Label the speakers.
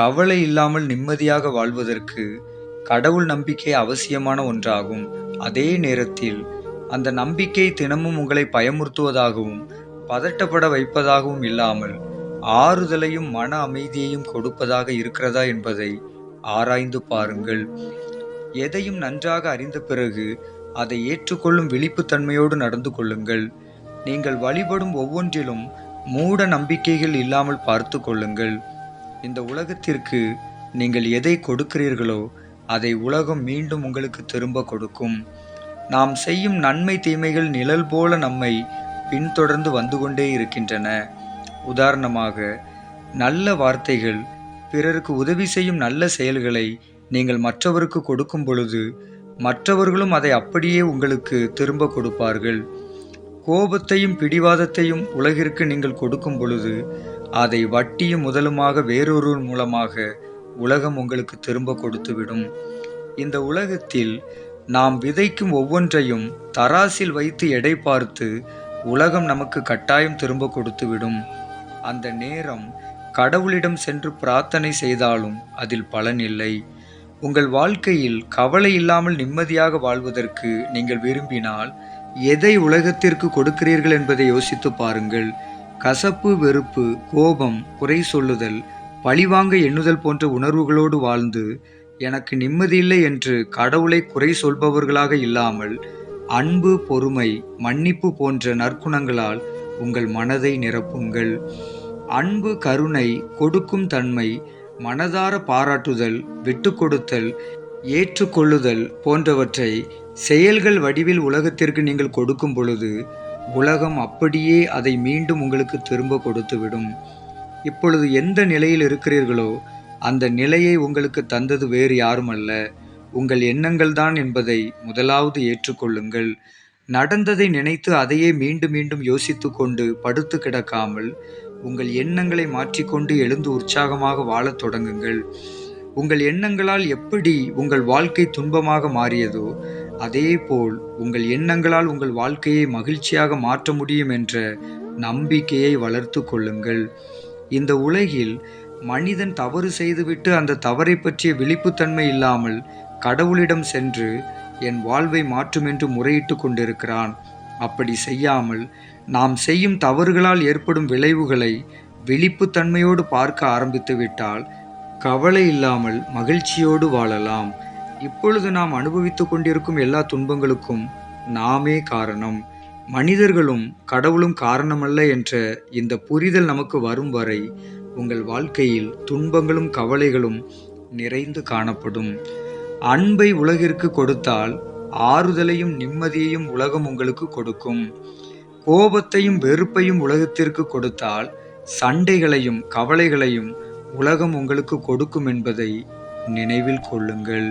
Speaker 1: கவலை இல்லாமல் நிம்மதியாக வாழ்வதற்கு கடவுள் நம்பிக்கை அவசியமான ஒன்றாகும். அதே நேரத்தில் அந்த நம்பிக்கை தினமும் உங்களை பயமுறுத்துவதாகவும் பதட்டப்பட வைப்பதாகவும் இல்லாமல் ஆறுதலையும் மன அமைதியையும் கொடுப்பதாக இருக்கிறதா என்பதை ஆராய்ந்து பாருங்கள். எதையும் நன்றாக அறிந்த பிறகு அதை ஏற்றுக்கொள்ளும் விழிப்புத்தன்மையோடு நடந்து கொள்ளுங்கள். நீங்கள் வழிபடும் ஒவ்வொன்றிலும் மூட நம்பிக்கைகள் இல்லாமல் பார்த்து கொள்ளுங்கள். இந்த உலகத்திற்கு நீங்கள் எதை கொடுக்கிறீர்களோ அதை உலகம் மீண்டும் உங்களுக்கு திரும்ப கொடுக்கும். நாம் செய்யும் நன்மை தீமைகள் நிழல் போல நம்மை பின்தொடர்ந்து வந்து கொண்டே இருக்கின்றன. உதாரணமாக நல்ல வார்த்தைகள் பிறருக்கு உதவி செய்யும் நல்ல செயல்களை நீங்கள் மற்றவருக்கு கொடுக்கும் பொழுது மற்றவர்களும் அதை அப்படியே உங்களுக்கு திரும்ப கொடுப்பார்கள். கோபத்தையும் பிடிவாதத்தையும் உலகிற்கு நீங்கள் கொடுக்கும் பொழுது அதை வட்டியும் முதலுமாக வேறொருவர் மூலமாக உலகம் உங்களுக்கு திரும்ப கொடுத்துவிடும். இந்த உலகத்தில் நாம் விதைக்கும் ஒவ்வொன்றையும் தராசில் வைத்து எடை பார்த்து உலகம் நமக்கு கட்டாயம் திரும்ப கொடுத்துவிடும். அந்த நேரம் கடவுளிடம் சென்று பிரார்த்தனை செய்தாலும் அதில் பலன் இல்லை. உங்கள் வாழ்க்கையில் கவலை இல்லாமல் நிம்மதியாக வாழ்வதற்கு நீங்கள் விரும்பினால் எதை உலகத்திற்கு கொடுக்கிறீர்கள் என்பதை யோசித்து பாருங்கள். கசப்பு வெறுப்பு கோபம் குறை சொல்லுதல் பழிவாங்க எண்ணுதல் போன்ற உணர்வுகளோடு வாழ்ந்து எனக்கு நிம்மதியில்லை என்று கடவுளை குறை சொல்பவர்களாக இல்லாமல் அன்பு பொறுமை மன்னிப்பு போன்ற நற்குணங்களால் உங்கள் மனதை நிரப்புங்கள். அன்பு கருணை கொடுக்கும் தன்மை மனதார பாராட்டுதல் விட்டு கொடுத்தல் ஏற்றுக்கொள்ளுதல் போன்றவற்றை செயல்கள் வடிவில் உலகத்திற்கு நீங்கள் கொடுக்கும் பொழுது உலகம் அப்படியே அதை மீண்டும் உங்களுக்கு திரும்ப கொடுத்துவிடும். இப்பொழுது எந்த நிலையில் இருக்கிறீர்களோ அந்த நிலையை உங்களுக்கு தந்தது வேறு யாரும் அல்ல உங்கள் எண்ணங்கள் தான் என்பதை முதலாவது ஏற்றுக்கொள்ளுங்கள். நடந்ததை நினைத்து அதையே மீண்டும் மீண்டும் யோசித்து கொண்டு படுத்து கிடக்காமல் உங்கள் எண்ணங்களை மாற்றிக்கொண்டு எழுந்து உற்சாகமாக வாழத் தொடங்குங்கள். உங்கள் எண்ணங்களால் எப்படி உங்கள் வாழ்க்கை துன்பமாக மாறியதோ அதேபோல் உங்கள் எண்ணங்களால் உங்கள் வாழ்க்கையை மகிழ்ச்சியாக மாற்ற முடியும் என்ற நம்பிக்கையை வளர்த்து கொள்ளுங்கள். இந்த உலகில் மனிதன் தவறு செய்துவிட்டு அந்த தவறை பற்றிய விழிப்புத்தன்மை இல்லாமல் கடவுளிடம் சென்று என் வாழ்வை மாற்றும் என்று முறையிட்டு கொண்டிருக்கிறான். அப்படி செய்யாமல் நாம் செய்யும் தவறுகளால் ஏற்படும் விளைவுகளை விழிப்புத்தன்மையோடு பார்க்க ஆரம்பித்துவிட்டால் கவலை இல்லாமல் மகிழ்ச்சியோடு வாழலாம். இப்பொழுது நாம் அனுபவித்துக் கொண்டிருக்கும் எல்லா துன்பங்களுக்கும் நாமே காரணம். மனிதர்களும் கடவுளும் காரணமல்ல என்ற இந்த புரிதல் நமக்கு வரும் வரை உங்கள் வாழ்க்கையில் துன்பங்களும் கவலைகளும் நிறைந்து காணப்படும். அன்பை உலகிற்கு கொடுத்தால் ஆறுதலையும் நிம்மதியையும் உலகம் உங்களுக்கு கொடுக்கும். கோபத்தையும் வெறுப்பையும் உலகத்திற்கு கொடுத்தால் சண்டைகளையும் கவலைகளையும் உலகம் உங்களுக்கு கொடுக்கும் என்பதை நினைவில் கொள்ளுங்கள்.